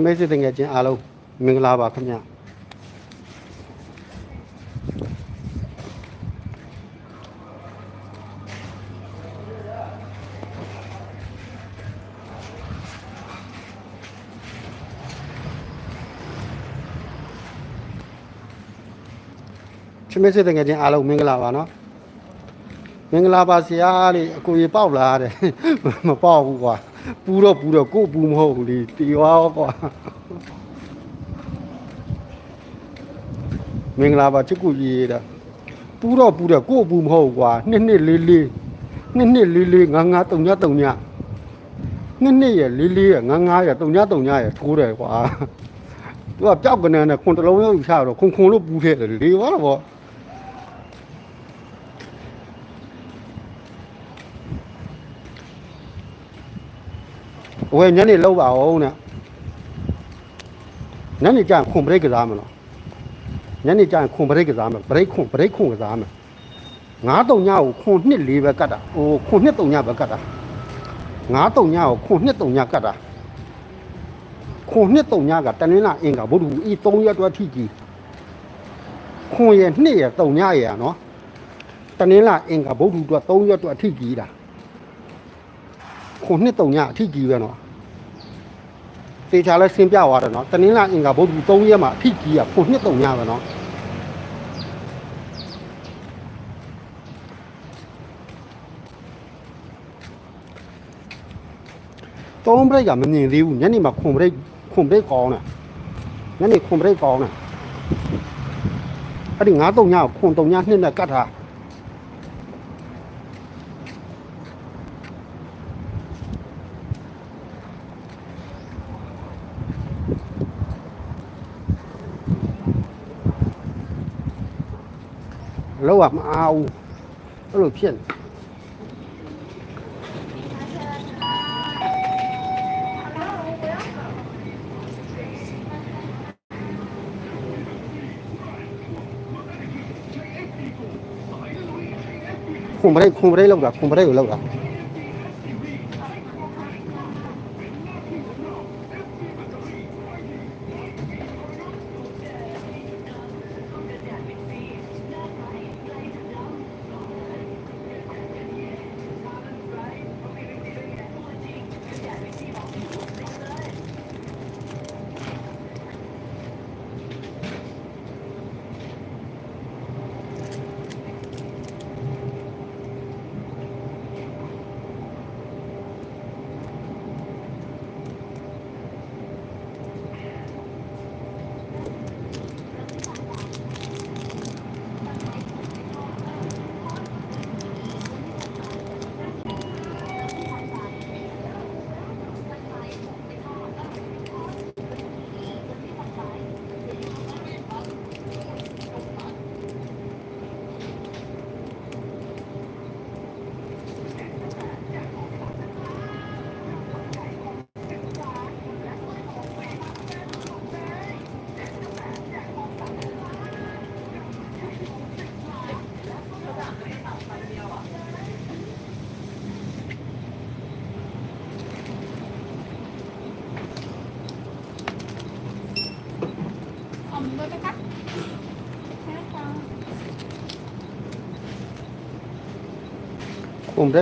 ချမဲစစ်တဲ့ငယ်ချင်းအားလုံးမင်္ဂလာပါခင်ဗျချမဲစစ်တဲ့ငယ်ချင်းအားလုံးမင်္ဂလာပါနော်မင်္ဂလာပါဆရာလေအကိုကြီးပေါက်လာတယ်မပေါက်ဘူးကွာ ပူတော့ပူတော့ကို့ပူမဟုတ်ဘူးလေတီဝါကွာမင်္ဂလာပါချစ်ကူကြီးတာပူတော့ပူတော့ကို့ပူမဟုတ်ဘူးကွာနှစ်နှစ်လေးလေးနှစ်နှစ်လေးလေးငါငါတုံညတုံညနှစ်နှစ်ရလေးလေးရငါငါရတုံညတုံညရထိုးတယ်ကွာသူကကြောက်ကနေနဲ့ခွန်တလုံးရောက်ချတော့ခွန်ခွန်လို့ပူခဲ့တယ်လေဝါတော့ ဗောဝယ်ညနေလောက်ပါအောင်နဲ့ညနေကျရင်ခွန်ဘရိတ်ကစားမလို့ညနေကျရင်ခွန်ဘရိတ်ကစားမယ်ဘရိတ်ခွန်ဘရိတ်ခွန်ကစားမယ်ငါးတုံညကိုခွန်နှစ်လေးပဲကတ်တာဟိုခွန်နှစ်တုံညပဲကတ်တာငါးတုံညကိုခွန်နှစ်တုံညကတ်တာခွန်နှစ်တုံညကတနင်္လာအင်္ဂါဘုဒ္ဓဟူဤ3ရက်တွဲထိကြီးခွန်ရဲ့နှစ်ရဲ့တုံညရဲ့နော်တနင်္လာအင်္ဂါဘုဒ္ဓဟူတွဲ3ရက်တွဲထိကြီးတာ ခုနှစ်တုံညအထိကြီးပဲနော်သေချာလဲရှင်းပြသွားတယ်နော်တနင်္လာအင်္ဂါဗုဒ္ဓ3ရက်မှာအထိကြီးอ่ะခုနှစ်တုံညပဲနော်သုံးဘရိတ်ကမမြင်သေးဘူးညနေမှာခွန်ဘရိတ်ခွန်ဘရိတ်ကောင်းတယ်ညနေခွန်ဘရိတ်ကောင်းတယ်အဲ့ဒီ9တုံညကိုခွန်တုံညနှစ်နဲ့ကတ်ထား လောက်อ่ะမအားဘူးအဲ့လိုဖြစ်နေခွန်ဘရိတ်ခွန်ဘရိတ်လောက်တာခွန်ဘရိတ်ကိုလောက်တာခွန်ဘရိတ်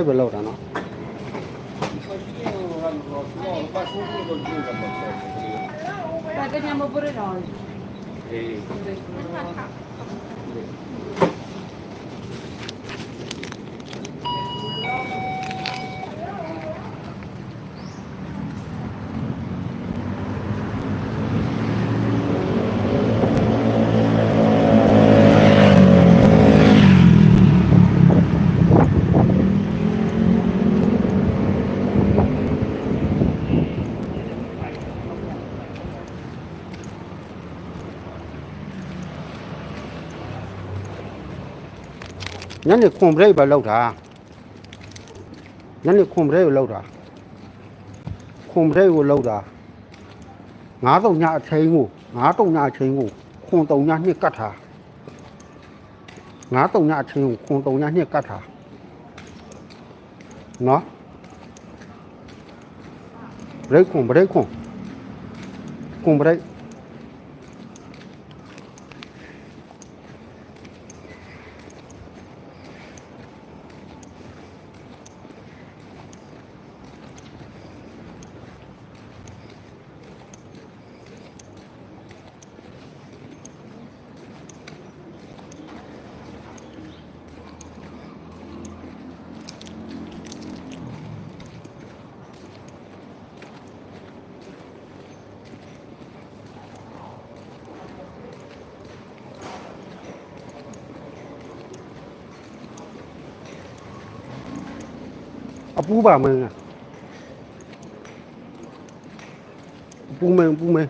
ပဲလောက်တာနော် Dai, vediamo pure noi. ညနေခွန်ဘရိတ်ပဲလောက်တာညနေခွန်ဘရိတ်ကိုလောက်တာခွန်ဘရိတ်ကိုလောက်တာငါးတုံညအချိန်ကိုငါးတုံညအချိန်ကိုခွန်တုံညနှစ်ကတ်ထားငါးတုံညအချိန်ကိုခွန်တုံညနှစ်ကတ်ထားနော်ဘရိတ်ခွန်ဘရိတ်ခွန်ခွန်ပရိတ် အပူပါမင်းအပူမင်းပူမင်း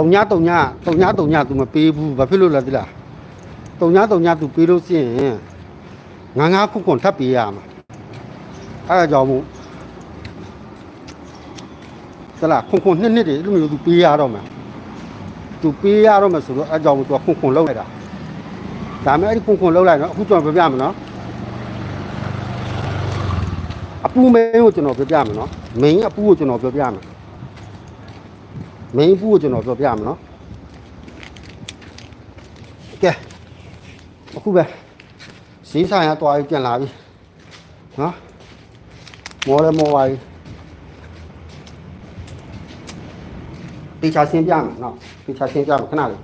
တုံညာတုံညာတုံညာတုံညာ तू မပေးဘူးဘာဖြစ်လို့လဲသိလားတုံညာတုံညာ तू ပေးလို့ရှိရင်ငါးငါးခုခွန်ထပ်ပေးရမှာအဲ့ဒါကြောင့်မို့သလားခွန်ခွန်နှစ်နှစ်တွေအဲ့လိုမျိုး तू ပေးရတော့မှာ तू ပေးရတော့မှာဆိုတော့အဲ့ကြောင့်မို့ तू ခွန်ခွန်လောက်လိုက်တာဒါမဲ့အဲ့ဒီခွန်ခွန်လောက်လိုက်နော်အခုကျွန်တော်ပြပြမယ်နော်အပူမင်းကိုကျွန်တော်ပြပြမယ်နော်မင်းအပူကိုကျွန်တော်ပြပြမယ် မင်းပူကိုကျွန်တော်ပြောပြမယ်နော်ကဲအခုပဲဈေးဆိုင်ကတွားပြီးပြန်လာပြီနော်မော်လည်းမော်ပါပြီတေချာရှင်းပြမယ်နော်တေချာရှင်းပြမယ်ခဏလေး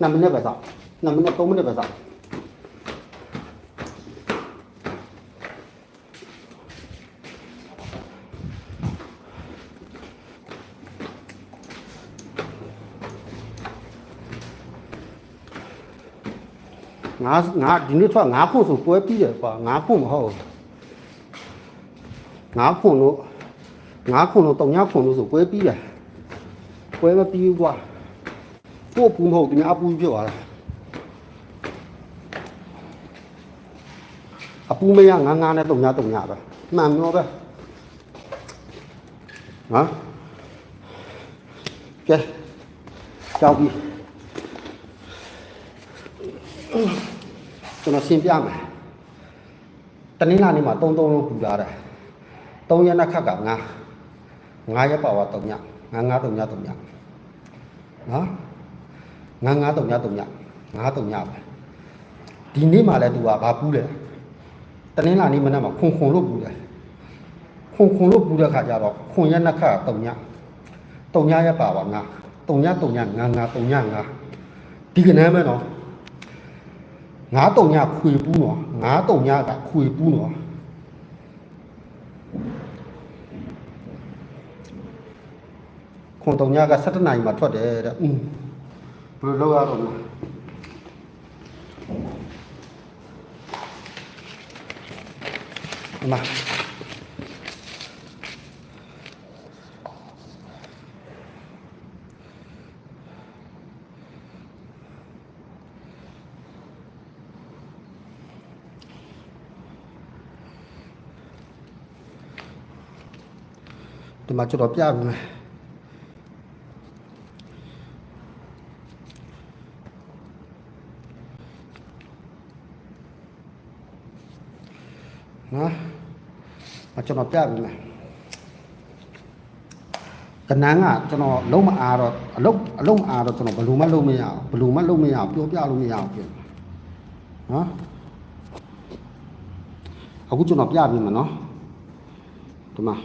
2မိနစ်ပဲစောင့်2မိနစ်3မိနစ်ပဲစောင့် ငါငါဒီနေ့ထွက်ငါဖွင့်ဆိုပွဲပြီးတယ်ကွာငါဖွင့်မဟုတ်ဘူးငါဖွင့်လို့ငါဖွင့်လို့တောင်ညဖွင့်လို့ဆိုပွဲပြီးတယ်ပွဲမပြီးဘူးကွာကို့ပူမဟုတ်ဒီများအပူဖြစ်သွားတာအပူမရငါငါနဲ့တုံညတုံညပဲမှန်ပြောပဲနော်ကဲကြောက်ပြီ ကျွန်တော်ရှင်းပြမယ်တနင်္လာနေ့မှာ3 3လုံးပူလာတယ်3ရက်နှစ်ခက်က9 9ရက်ပါဝါ3ည9 9 3ည3ညနော်9 9 3ည3ည9 3ညပဲဒီနေ့မှလည်းသူကဘာပူးလဲတနင်္လာနေ့မနက်မှာခွန်ခွန်လို့ပူတယ်ခွန်ခွန်လို့ပူတဲ့ခါကျတော့ခွန်ရက်နှစ်ခက်က3ည3ညရက်ပါဝါ9 3ည3ည9 9 3ည9ဒီကနေ့မဲ့နော် ငါးတုံညခွေပူးနော်ငါးတုံညကခွေပူးနော်ခွန်တုံညက7နိုင်မှာထွက်တယ်တဲ့อืมဘယ်လိုလုပ်ရတော့လဲအမ မှာကျွန်တော်ပြပြမယ်နော်အကျွန်တော်ပြပြမယ်ကနန်းကကျွန်တော်လုံးမအားတော့အလုံးအလုံးမအားတော့ကျွန်တော်ဘယ်လိုမှလုံးမရအောင်ဘယ်လိုမှလုံးမရအောင်ပြောပြလို့မရအောင်ပြင်နော်အခုကျွန်တော်ပြပြမယ်နော်ဒီမှာ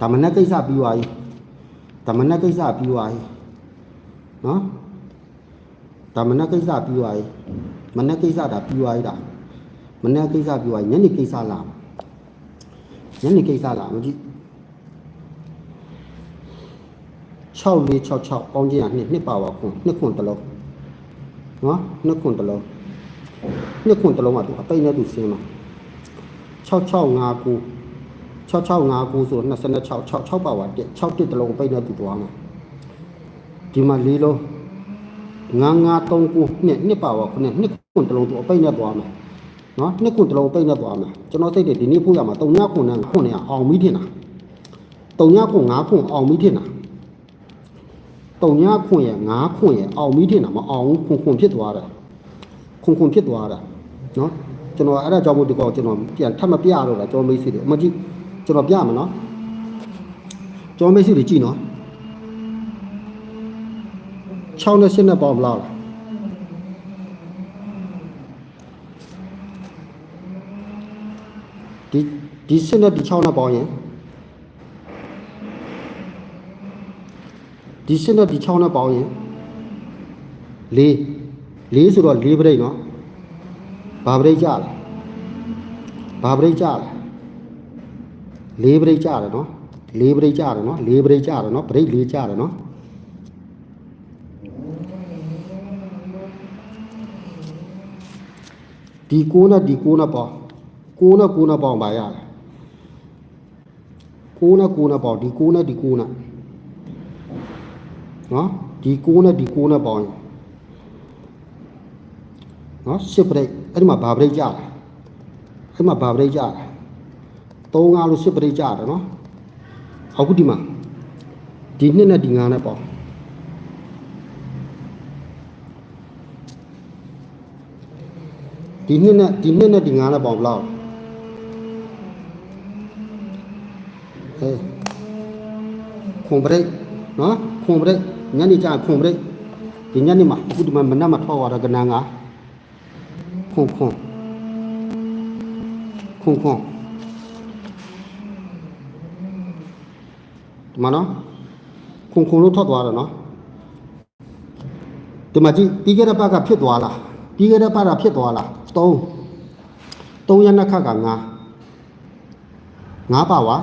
ဒါမနဲ့ကိစ္စပြီးသွားပြီဒါမနဲ့ကိစ္စပြီးသွားပြီနော်ဒါမနဲ့ကိစ္စပြီးသွားပြီမနဲ့ကိစ္စဒါပြီးသွားပြီဒါမနဲ့ကိစ္စပြီးသွားပြီညနေကိစ္စလာညနေကိစ္စလာမကြည့်6466ပေါင်းချင်းကနှစ်နှစ်ပါပါခွန်နှစ်ခွန်တစ်လုံးနော်နှစ်ခွန်တစ်လုံးနှစ်ခွန်တစ်လုံးကသူအပိတ်နဲ့သူဆင်းမှာ6659 6659ဆိုတော့26 6 6ပါဝါတက်6တစ်တလုံးပိတ်နေတူသွားမှာဒီမှာလေးလုံး9939နှစ်နှစ်ပါဝါခုနှစ်နှစ်ခွန်းတလုံးသူအပိတ်နေသွားမှာနော်နှစ်ခွန်းတလုံးပိတ်နေသွားမှာကျွန်တော်စိတ်တွေဒီနေ့ဖို့ရမှာ3ညခွန်းနဲ့ခွန်းနဲ့အောင်ပြီးထင်တာ3ညခွန်း5ခွန်းအောင်ပြီးထင်တာ3ညခွန်းရဲ့5ခွန်းရဲ့အောင်ပြီးထင်တာမအောင်ဘူးခွန်းခွန်းဖြစ်သွားတာခွန်းခွန်းဖြစ်သွားတာနော်ကျွန်တော်အဲ့ဒါကြောင့်မို့ဒီကောကျွန်တော်ပြန်ထပ်မပြတော့တာကျွန်တော်မိတ်ဆွေတွေအမကြီး ကျွန်တော်ပြမယ်နော်ကျွန်တော်မိတ်ဆွေတွေကြည့်နော်6နဲ့8နဲ့ပေါင်းဘယ်လောက်လဲဒီဒီ8နဲ့ဒီ6နဲ့ပေါင်းရင်ဒီ8နဲ့ဒီ6နဲ့ပေါင်းရင်4 4ဆိုတော့4ပြိတ်နော်ဘာပြိတ်ကြလဲဘာပြိတ်ကြလဲ ၄ပြိတ်ကြတယ်နော်၄ပြိတ်ကြတယ်နော်၄ပြိတ်ကြတယ်နော်ပြိတ်၄ကြတယ်နော်ဒီကိုးနဲ့ဒီကိုးနဲ့ပေါင်းကိုးနဲ့ကိုးနဲ့ပေါင်းပါရတယ်ကိုးနဲ့ကိုးနဲ့ပေါင်းဒီကိုးနဲ့ဒီကိုးနဲ့နော်ဒီကိုးနဲ့ဒီကိုးနဲ့ပေါင်းရင်နော်ရှစ်ပြိတ်အဲ့ဒီမှာဘာပြိတ်ကြလဲအဲ့ဒီမှာဘာပြိတ်ကြလဲ 3 5လို့စစ်ပရိကြတယ်နော်အခုဒီမှာဒီနှစ်နဲ့ဒီ9နဲ့ပေါ့ဒီနှစ်နဲ့ဒီနှစ်နဲ့ဒီ9နဲ့ပေါ့ဘယ်လောက်ဟဲ့ခွန်ပရိနော်ခွန်ပရိညနေကျရင်ခွန်ပရိဒီညနေမှာအခုဒီမှာမနက်မှာထောက်ရတာကနန်းကခွန်ခွန်ခွန်ခွန် ဒီမှာနော်ခုံခုံလို့ထွက်သွားတယ်နော်ဒီမှာကြည့်ပြီးခဲ့တဲ့ဘက်ကဖြစ်သွားလားပြီးခဲ့တဲ့ဘက်ကဖြစ်သွားလား3 3ရက်နှစ်ခတ်က9 9ပါဝါ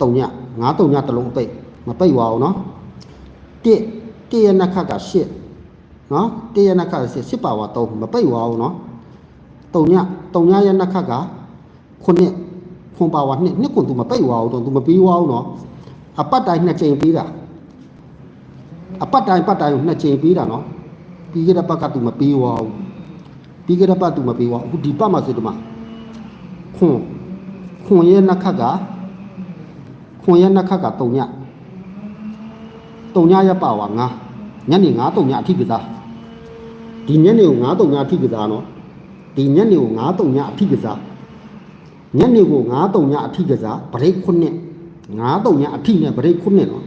3ည9 3ညတစ်လုံးအပိတ်မပိတ်ပါဘူးနော်1 1ရက်နှစ်ခတ်က8နော်1ရက်နှစ်ခတ်က8 10ပါဝါ3မပိတ်ပါဘူးနော်3ည3ညရက်နှစ်ခတ်က9ခွန်ပါဝါ2နှစ်ကွန်သူမပိတ်ပါဘူးတော့သူမပြီးပါဘူးနော် အပတ်တိုင်းနှစ်ချိန်ပေးတာအပတ်တိုင်းပတ်တိုင်းကိုနှစ်ချိန်ပေးတာနော်ပြီးခဲ့တဲ့ပတ်ကသူမပေးပါဘူးပြီးခဲ့တဲ့ပတ်သူမပေးပါဘူးအခုဒီပတ်မှာဆိုဒီမှာခွန်ခွန်ရဲ့နှစ်ခတ်ကခွန်ရဲ့နှစ်ခတ်က3ည3ညရပါဝါ9ညနေ9 3ညအထိကစားဒီညနေကို9 3ညအထိကစားနော်ဒီညနေကို9 3ညအထိကစားညနေကို9 3ညအထိကစားဗရိတ်ခု နှစ်ငါးတုံညာအထိနဲ့ဗရိတ်ခုနှစ်နော်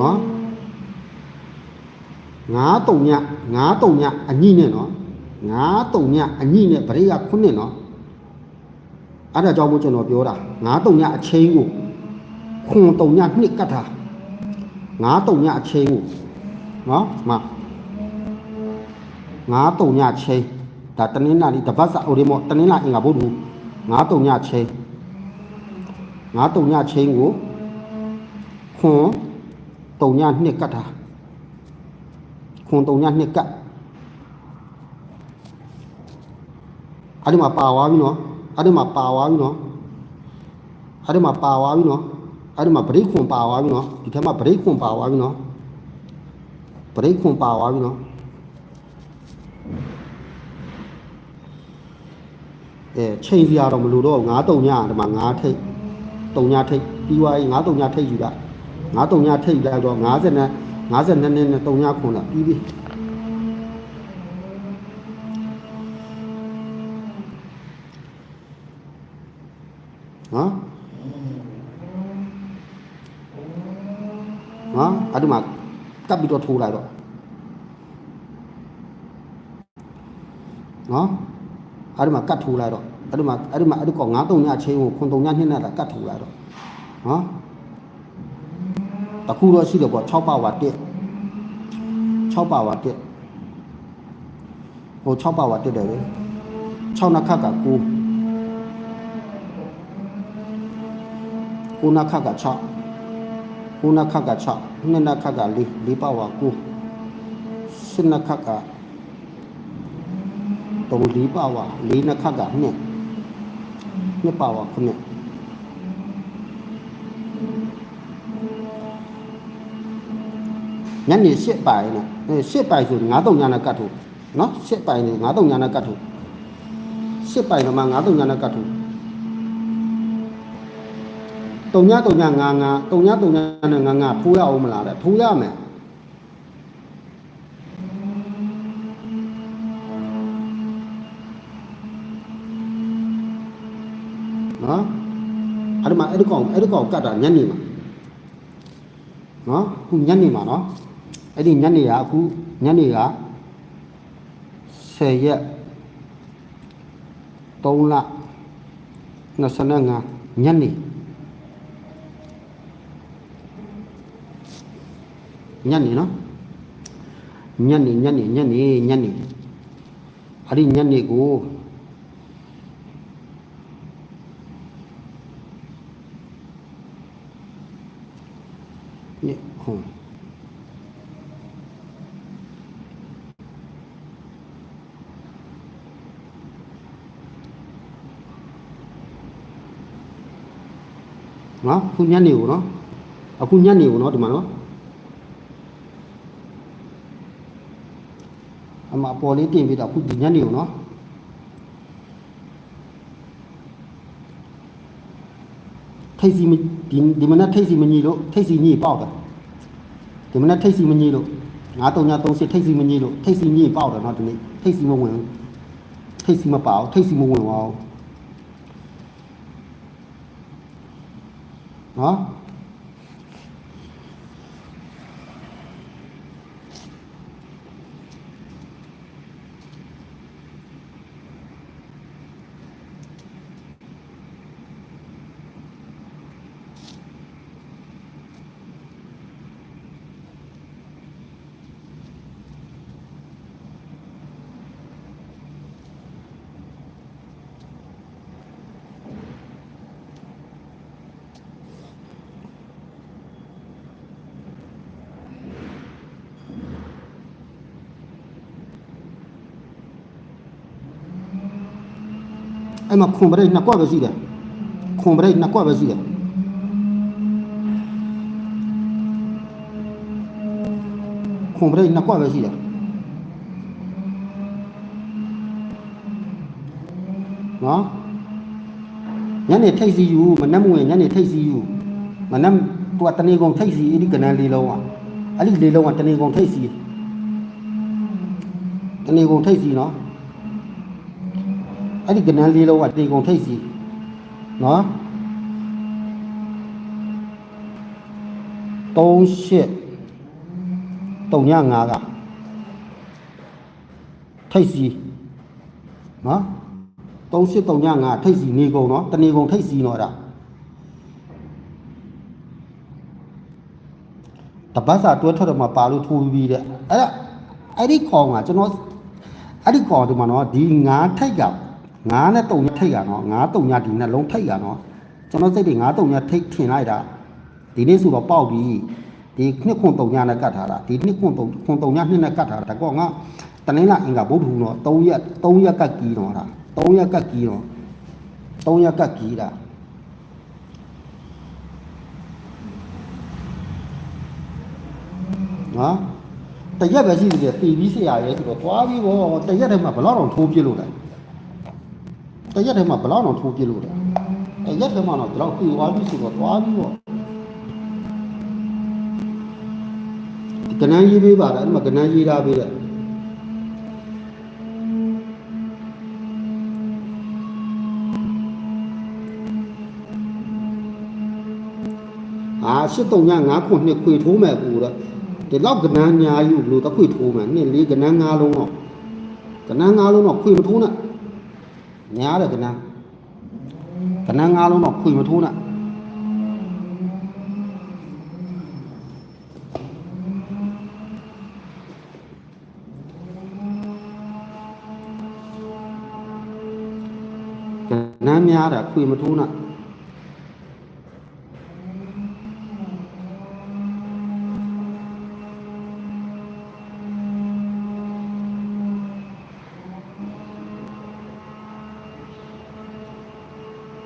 နော်ငါးတုံညာငါးတုံညာအညိနဲ့နော်ငါးတုံညာအညိနဲ့ဗရိတ်ကခုနှစ်နော်အဲ့ဒါကြောင့်မို့ကျွန်တော်ပြောတာငါးတုံညာအချင်းကိုခွန်တုံညာနှစ်ကတ်တာငါးတုံညာအချင်းကိုနော်မှာ ငါးတုံညချင်းဒါတနင်္လာနေ့တပတ်စာအိုရီမောတနင်္လာအင်္ဂါဘုဒ္ဓငါးတုံညချင်းငါးတုံညချင်းကိုခွန်တုံညနှစ်ကတ်တာခွန်တုံညနှစ်ကတ်အဲ့ဒီမှာပါသွားပြီနော်အဲ့ဒီမှာပါသွားပြီနော်အဲ့ဒီမှာပါသွားပြီနော်အဲ့ဒီမှာဗရိတ်ခွန်ပါသွားပြီနော်ဒီထဲမှာဗရိတ်ခွန်ပါသွားပြီနော်ဗရိတ်ခွန်ပါသွားပြီနော် အဲချိန်စီရတော့မလို့တော့9တုံညဒီမှာ9ထိတ်တုံညထိတ်ပြီးသွားရင်9တုံညထိတ်ယူလိုက်9တုံညထိတ်ယူလိုက်တော့50နဲ့52နဲ့နဲ့တုံညခွန်လာပြီးပြီဟာဟာအဲ့ဒီမှာကပ်ပြီးတော့ထိုးလိုက်တော့နော် အဲ့ဒီမှာကတ်ထိုးလိုက်တော့အဲ့ဒီမှာအဲ့ဒီမှာအဲ့ဒီကောင်93ညချင်းကိုခွန်3ညနှစ်နဲ့ကတ်ထိုးလိုက်တော့နော်တခုတော့ရှိတယ်ပေါ့6ပါဝါ1 6ပါဝါ1ဟို6ပါဝါ1တယ်လေ6နှစ်ခတ်က9 9နှစ်ခတ်က6 9နှစ်ခတ်က6နှစ်နှစ်ခတ်က4 4ပါဝါ9 10နှစ်ခတ်က 3 4ပါဝါ4နှစ်ခတ်က2နှစ်ပါဝါ9ညနေ7ပိုင်နဲ့အဲ7ပိုင်ဆို93ညနဲ့ကတ်ထုတ်နော်7ပိုင်ဆို93ညနဲ့ကတ်ထုတ်7ပိုင်တော့မှ93ညနဲ့ကတ်ထုတ်တုံညတုံညငါငါတုံညတုံညနဲ့ငါငါထိုးရအောင်မလားတဲ့ထိုးရမယ် အဲ့ဒီမှာအဲ့ဒီကောင်အဲ့ဒီကောင်ကတ်တာညနေမှာနော်ခုညနေမှာနော်အဲ့ဒီညနေကအခုညနေက10ရက်3လ25ညနေညနေနော်ညနေညနေညနေညနေအဲ့ဒီညနေကိုည ခုံနော်ခုညနေကိုနော်အခုညနေကိုနော်ဒီမှာနော်အမအပေါ်လေးတင်ပြီးတော့ခုဒီညနေကိုနော်ထိတ်စီမဒီဒီမနက်ထိတ်စီမညီလို့ထိတ်စီညီပေါက်တယ် ဒီမနက်ထိတ်စီမညီလို့9 3ည3 10ထိတ်စီမညီလို့ထိတ်စီညီပေါက်တယ်နော်ဒီနေ့ထိတ်စီမဝင်ဘူးထိတ်စီမပေါက်ထိတ်စီမဝင်ပါဘူးနော် အဲ့မှာခွန်ပရိတ်နှစ်ကွက်ပဲရှိတယ်ခွန်ပရိတ်နှစ်ကွက်ပဲရှိတယ်ခွန်ပရိတ်နှစ်ကွက်ပဲရှိတယ်နော်ညနေထိတ်စီယူမနှက်မဝင်ညနေထိတ်စီယူမနှက်သူကတနေကုန်ထိတ်စီအဲ့ဒီကနန်းလေးလုံးอ่ะအဲ့ဒီလေးလုံးကတနေကုန်ထိတ်စီတနေကုန်ထိတ်စီနော် အဲ့ဒီကနန်းလေးလုံးကတေကုန်ထိတ်စီနော်38 35ကထိတ်စီနော်38 35ထိတ်စီနေကုန်နော်တနေကုန်ထိတ်စီနော်ဒါတပတ်စာတွဲထွက်တော့မှပါလို့ထိုးပြီးတဲ့အဲ့ဒါအဲ့ဒီခေါင်ကကျွန်တော်အဲ့ဒီခေါင်ဒီမှာနော်ဒီငါးထိတ်က ငါးနဲ့တုံညထိတ်ကနော်ငါးတုံညဒီနှလုံးထိတ်ကနော်ကျွန်တော်စိတ်တွေငါးတုံညထိတ်ထင်လိုက်တာဒီနေ့ဆိုတော့ပေါက်ပြီဒီနှစ်ခွန်တုံညနဲ့ကတ်ထားတာဒီနှစ်ခွန်တုံခွန်တုံညနှစ်နဲ့ကတ်ထားတာဒါကောငါတနင်္လာအင်္ဂါဗုဒ္ဓဟူတော့3ရက်3ရက်ကတ်ကြီးတော့ဒါ3ရက်ကတ်ကြီးတော့3ရက်ကတ်ကြီးတာနော်တရက်ပဲရှိသေးတယ်တီးပြီးဆရာရဲဆိုတော့သွားပြီးဘောတရက်ထဲမှာဘယ်လောက်တော့ထိုးပြစ်လို့လဲ တရက်ထဲမှာဘယ်လောက်တော့ထိုးပြစ်လို့လဲတရက်ထဲမှာတော့ဒီလောက်ပြေသွားပြီးဆိုတော့သွားပြီးဘောဒီကနန်းရေးပေးပါလားအဲ့ဒီမှာကနန်းရေးထားပေးတယ်အာ83ည9ခုနှစ်ခွေထိုးမဲ့ပူတော့ဒီလောက်ကနန်းညာယူလို့တခွေထိုးမယ်နှစ်လေးကနန်း၅လုံးတော့ကနန်းငါးလုံးတော့ခွေမထိုးနဲ့ ညားတယ်ကနန်းကနန်းငါးလုံးတော့ခွေမထိုးနဲ့ကနန်းများတာ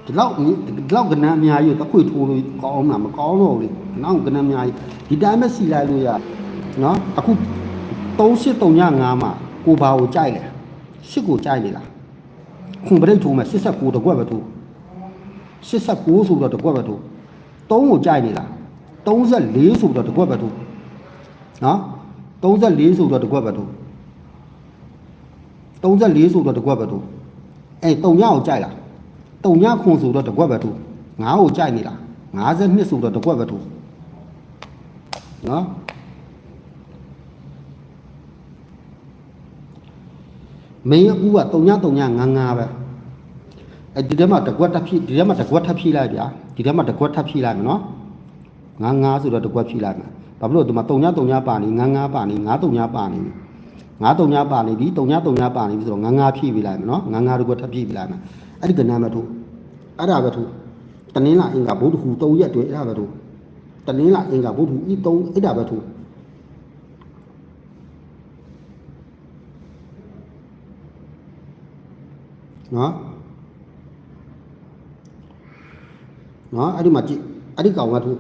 ဒီလောက်မြင့်ဒီလောက်ကနန်းအများကြီးတခွေထိုးလို့ကောင်းမလားမကောင်းတော့ဘူးလေနောက်ကနန်းအများကြီးဒီတိုင်းပဲစီလိုက်လို့ရနော်အခု3835မှာကိုဘာကိုကြိုက်လဲရှစ်ကိုကြိုက်နေလားခွန်ပရိတ်ထိုးမယ်89တကွက်ပဲထိုး89ဆိုတော့တကွက်ပဲထိုး3ကိုကြိုက်နေလား34ဆိုတော့တကွက်ပဲထိုးနော်34ဆိုတော့တကွက်ပဲထိုး34ဆိုတော့တကွက်ပဲထိုးအဲ3ညကိုကြိုက်လား 3ညခွန်ဆိုတော့တကွက်ပဲထိုး9ကိုကြိုက်နေလား52ဆိုတော့တကွက်ပဲထိုးနော်မင်းအကူက3ည3ည55ပဲအဲဒီထဲမှာတကွက်ထပ်ဖြည့်ဒီထဲမှာတကွက်ထပ်ဖြည့်လိုက်ဗျာဒီထဲမှာတကွက်ထပ်ဖြည့်လိုက်မယ်နော်ငါးငါးဆိုတော့တကွက်ဖြည့်လိုက်မယ်ဘာဖြစ်လို့ဒီမှာ3ည3ညပါနေငါးငါးပါနေငါး3ညပါနေငါး3ညပါနေပြီ3ည3ညပါနေပြီဆိုတော့ငါးငါးဖြည့်ပြလိုက်မယ်နော်ငါးငါးတကွက်ထပ်ဖြည့်ပြလိုက်မယ်အဲ့ဒီကဏ္ဍမှာထိုး အဲ့ဒါပဲထိုးတနင်္လာအင်္ဂါဘုဒ္ဓဟူ3ရက်တွင်အဲ့ဒါပဲထိုးတနင်္လာအင်္ဂါဘုဒ္ဓဟူဤ3အဲ့ဒါပဲထိုးနော်နော်အဲ့ဒီမှာကြည့်အဲ့ဒီကောင်ကသူ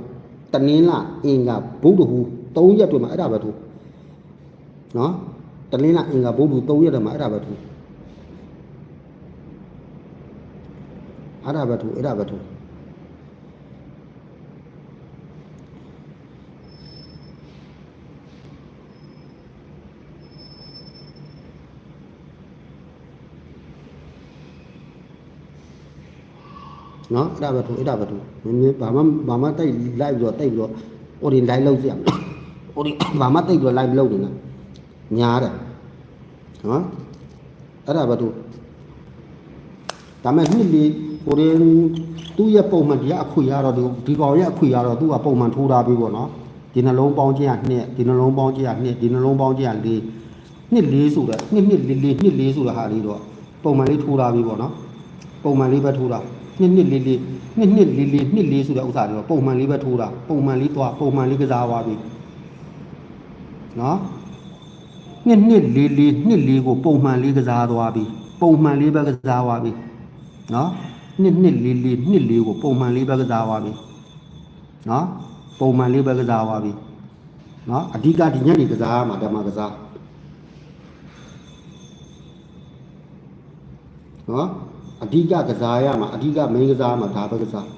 တနင်းလာအင်္ဂါဘုဒ္ဓဟူ၃ရက်တွေ့မှာအဲ့ဒါပဲသူနော်တနင်းလာအင်္ဂါဘုဒ္ဓဟူ၃ရက်တွေ့မှာအဲ့ဒါပဲသူ အဲ့ဒါပဲသူအဲ့ဒါပဲသူနော်အဲ့ဒါပဲသူအဲ့ဒါပဲသူမင်းမင်းဘာမှဘာမှတိတ်လိုက်ပြီးတော့တိတ်ပြီးတော့ဟိုဒီလိုက်လောက် ကြရမလားဟိုဒီဘာမှတိတ်ပြီးတော့လိုက်မလုပ်နေနဲ့ညားတယ်နော်အဲ့ဒါပဲသူဒါမဲ့နှစ်လီဟိုဒီသူ့ရဲ့ပုံမှန်ဒီကအခွေရတော့ဒီဒီကောင်ရဲ့အခွေရတော့သူကပုံမှန်ထိုးထားပြီးပေါ့နော်ဒီနှလုံးပေါင်းခြင်းကနှစ်ဒီနှလုံးပေါင်းခြင်းကနှစ်ဒီနှလုံးပေါင်းခြင်းကလေးနှစ်လေးဆိုတော့နှစ်နှစ်လေးလေးနှစ်လေးဆိုတဲ့ဟာလေးတော့ပုံမှန်လေးထိုးထားပြီးပေါ့နော်ပုံမှန်လေးပဲထိုးတာနှစ်နှစ်လေးလေးနှစ်နှစ်လေးလေးနှစ်လေးဆိုတဲ့ဥစ္စာတွေတော့ပုံမှန်လေးပဲထိုးတာပုံမှန်လေးသွားပုံမှန်လေးကစားသွားပြီနော်နှစ်နှစ်လေးလေးနှစ်လေးကိုပုံမှန်လေးကစားသွားပြီပုံမှန်လေးပဲကစားသွားပြီနော် နှစ်နှစ်လေးလေးနှစ်လေးကိုပုံမှန်လေးပဲကစားသွားပြီနော်ပုံမှန်လေးပဲကစားသွားပြီနော်အဓိကဒီညနေကစားရမှာဓမ္မကစားနော်အဓိကကစားရမှာအဓိကမင်းကစားမှာဒါပဲကစား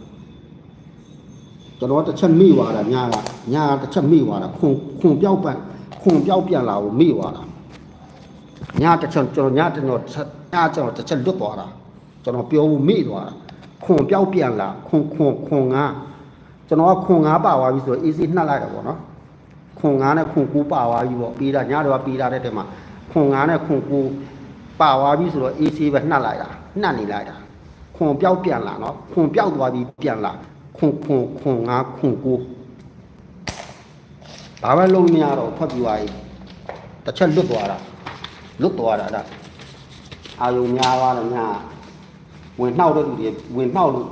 ကျွန်တော်တစ်ချက်မိသွားတာညာကညာကတစ်ချက်မိသွားတာခွန်ခွန်ပြောက်ပန့်ခွန်ပြောက်ပြန်လာကိုမိသွားတာညာတစ်ချက်ကျွန်တော်ညာကျွန်တော်ညာကျွန်တော်တစ်ချက်လွတ်သွားတာ ကျွန်တော်ပြောဖို့မိသွားတာခွန်ပြောက်ပြန်လာခွန်ခွန်ခွန်ငါကျွန်တော်ကခွန်ငါပါသွားပြီဆိုတော့ AC နှက်လိုက်တာပေါ့နော်ခွန်ငါနဲ့ခွန်ကူပါသွားပြီပေါ့ပြီးတာညာတော့ပြီးတာတဲ့တဲမှာခွန်ငါနဲ့ခွန်ကူပါသွားပြီဆိုတော့ AC ပဲနှက်လိုက်တာနှက်နေလိုက်တာခွန်ပြောက်ပြန်လာနော်ခွန်ပြောက်သွားပြီးပြန်လာခွန်ခွန်ခွန်ငါခွန်ကိုဘာမှလုံးမရတော့ဖတ်ပြီးသွားပြီတစ်ချက်လွတ်သွားတာလွတ်သွားတာဒါအာယုံများသွားတယ်ညာ ဝင်နှောက်တဲ့လူတွေဝင်နှောက်လို့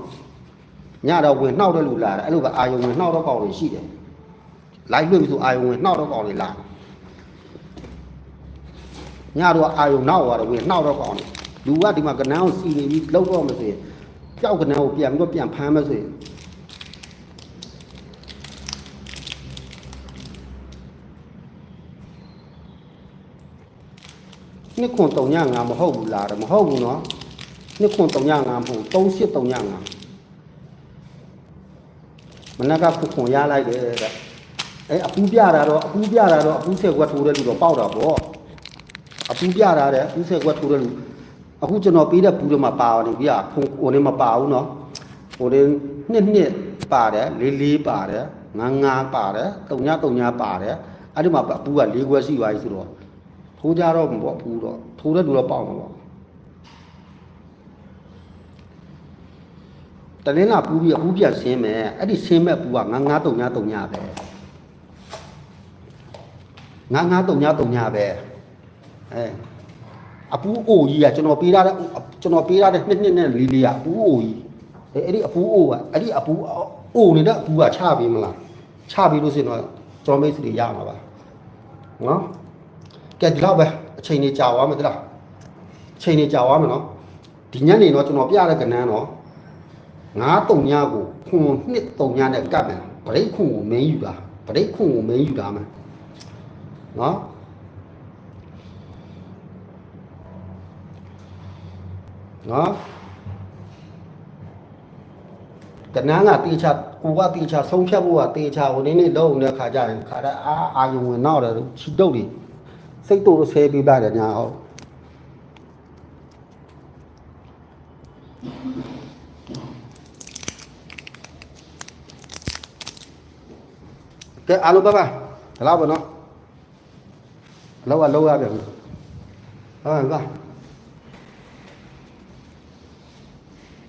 ညတော့ဝင်နှောက်တဲ့လူလာတယ်အဲ့လိုပဲအာယုံဝင်နှောက်တော့ကောင်တွေရှိတယ်လိုက်လွတ်ပြီဆိုအာယုံဝင်နှောက်တော့ကောင်တွေလာတယ်ညတော့အာယုံနောက်သွားတယ်ဝင်နှောက်တော့ကောင်းတယ်လူကဒီမှာကနန်းကိုစီနေပြီးလောက်တော့မဆိုရင်ကြောက်ကနန်းကိုပြန်ပြီးတော့ပြန်ဖမ်းမဆိုရင်နှစ်ခွန်3ည5မဟုတ်ဘူးလားတဲ့မဟုတ်ဘူးနော် နှစ်ခွန်တုံရငါမဟုတ်သုံးရှစ်တုံရငါမနက်ကခုခွန်ရလိုက်တယ်တဲ့အဲအပူးပြတာတော့အပူးပြတာတော့အပူးဆက်ကွက်ထိုးတဲ့လူတော့ပေါက်တာပေါ့အပူးပြတာတဲ့အပူးဆက်ကွက်ထိုးတဲ့လူအခုကျွန်တော်ပေးတဲ့ပူးတွေမှာပါနေပြီကခုဟိုနေမပါဘူးနော်ဟိုနေနှစ်နှစ်ပါတယ်လေးလေးပါတယ်ငါးငါးပါတယ်တုံညာတုံညာပါတယ်အဲ့ဒီမှာအပူးက၄ခွက်ရှိပါပြီဆိုတော့ထိုးကြတော့မပေါ့အပူးတော့ထိုးတဲ့လူတော့ပေါက်မှာပေါ့ တလင်းလာပူးပြီးအပူးပြန်ဆင်းမယ်အဲ့ဒီဆင်းမဲ့ပူကငါငါတုံညာတုံညာပဲငါငါတုံညာတုံညာပဲအဲအပူးအိုကြီးကကျွန်တော်ပေးရတဲ့ကျွန်တော်ပေးရတဲ့နှစ်နှစ်နဲ့လေးလေးကအပူးအိုကြီးအဲအဲ့ဒီအပူးအိုကအဲ့ဒီအပူးအိုနေတဲ့အပူးကချပေးမလားချပေးလို့ဆိုရင်တော့ကျွန်တော်မိတ်ဆွေတွေရမှာပါနော်ကဲဒီတော့ပဲအချိန်ကြီးကြာသွားမယ်သလားအချိန်ကြီးကြာသွားမယ်နော်ဒီညနေတော့ကျွန်တော်ပြတဲ့ကဏ္ဍတော့ ငါးတုံညကိုခွန်နှစ်တုံညနဲ့ကတ်မယ်ဗရိတ်ခွန်ကိုမင်းယူတာဗရိတ်ခွန်ကိုမင်းယူတာမယ်နော်နော်ကဏ္ဍကတေချာကိုကတေချာဆုံးဖြတ်ဖို့ကတေချာဟိုနေ့နေ့လုံးတဲ့ခါကြရင်ခါတဲ့အာအာယုံဝင်တော့တယ်ချီတုတ်တွေစိတ်တို့ဆဲပေးပါတယ်ညာဟုတ် ကဲအားလုံးပါပါဒါတော့ဗောနော်လောကလောရပြန်ပြီဟုတ်ပါ